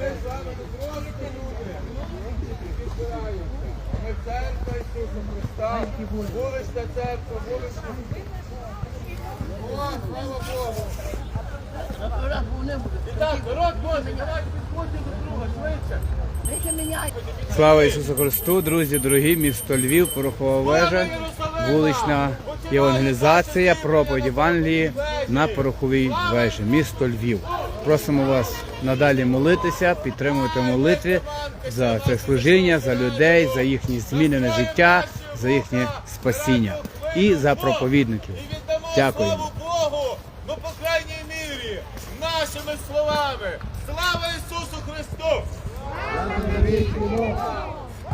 ми з вами не. Ми церква Ісуса Христа, вулична церква, вулична. О, слава Богу. І так, народ Божий, давайте підходьте до друга, швидше. Слава Ісусу Христу, друзі, дорогі, місто Львів, порохова вежа, вулична євангелізація, проповідь Євангелії на пороховій вежі, місто Львів. Просимо вас надалі молитися, підтримувати в молитві за це служіння, за людей, за їхнє змінене життя, за їхнє спасіння і за проповідників. Дякуємо. ну по крайній мірі, нашими словами. Слава Ісусу Христу!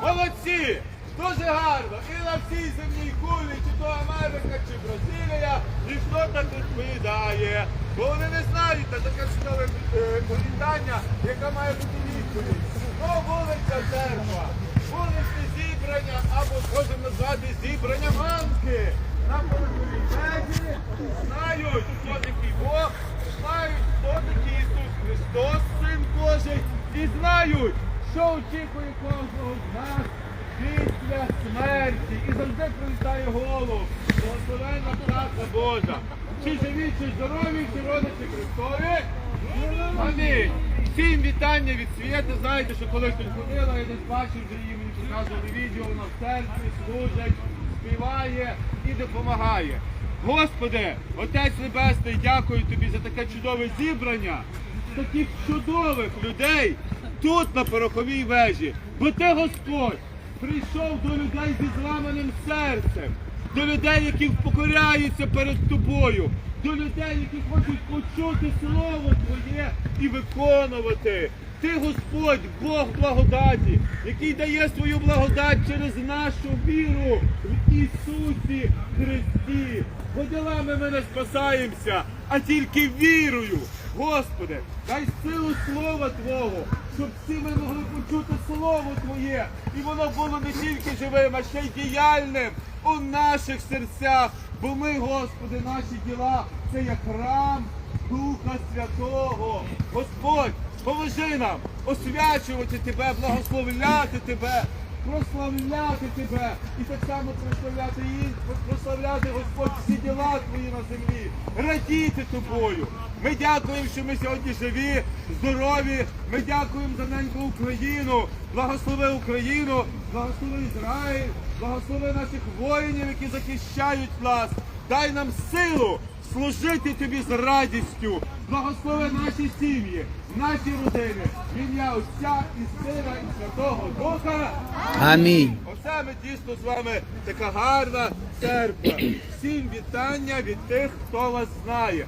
Молодці! Дуже гарно! І на всій земній кулі, чи то Америка, чи Бразилія, ніхто так відповідає. Бо вони не знають на таке чудове е, повідання, яка має бути відповідь. Ну, вулиця церква, вуличне зібрання, або можемо назвати зібрання манки. На передовій знають, хто такий Бог, знають, хто такий Ісус Христос, Син Божий, і знають, що очікує кожного з нас після смерті. І завжди прилітає голову. Божа. Чи живі, чи здорові, чи родичі Христові. Амінь. Всім вітання від свята. Знаєте, що коли хтось ходила, я десь бачив, вже мені показували відео, вона в церкві служить, співає і допомагає. Господи, Отець Небесний, дякую тобі за таке чудове зібрання таких чудових людей тут на пороховій вежі. Бо ти, Господь, прийшов до людей зі зламаним серцем, до людей, які покоряються перед тобою, до людей, які хочуть почути слово Твоє і виконувати. Ти, Господь, Бог благодаті, який дає свою благодать через нашу віру в Ісусі Христі. Бо ділами ми не спасаємося, а тільки вірою. Господи, дай силу Слова Твого, щоб всі ми могли почути Слово Твоє, і воно було не тільки живим, а ще й діяльним у наших серцях. Бо ми, Господи, наші діла це як храм Духа Святого. Господь, поможи нам освячувати Тебе, благословляти Тебе, прославляти Тебе і так само прославляти їх, прославляти Господь всі діла Твої на землі, радіти Тобою. Ми дякуємо, що ми сьогодні живі, здорові. Ми дякуємо за неньку Україну. Благослови Україну, благослови Ізраїль, благослови наших воїнів, які захищають нас. Дай нам силу служити тобі з радістю. Благослови наші сім'ї, наші родини. В ім'я Отця і Сина, і Святого Духа. Амінь. Оце ми дійсно з вами така гарна церква. Всім вітання від тих, хто вас знає.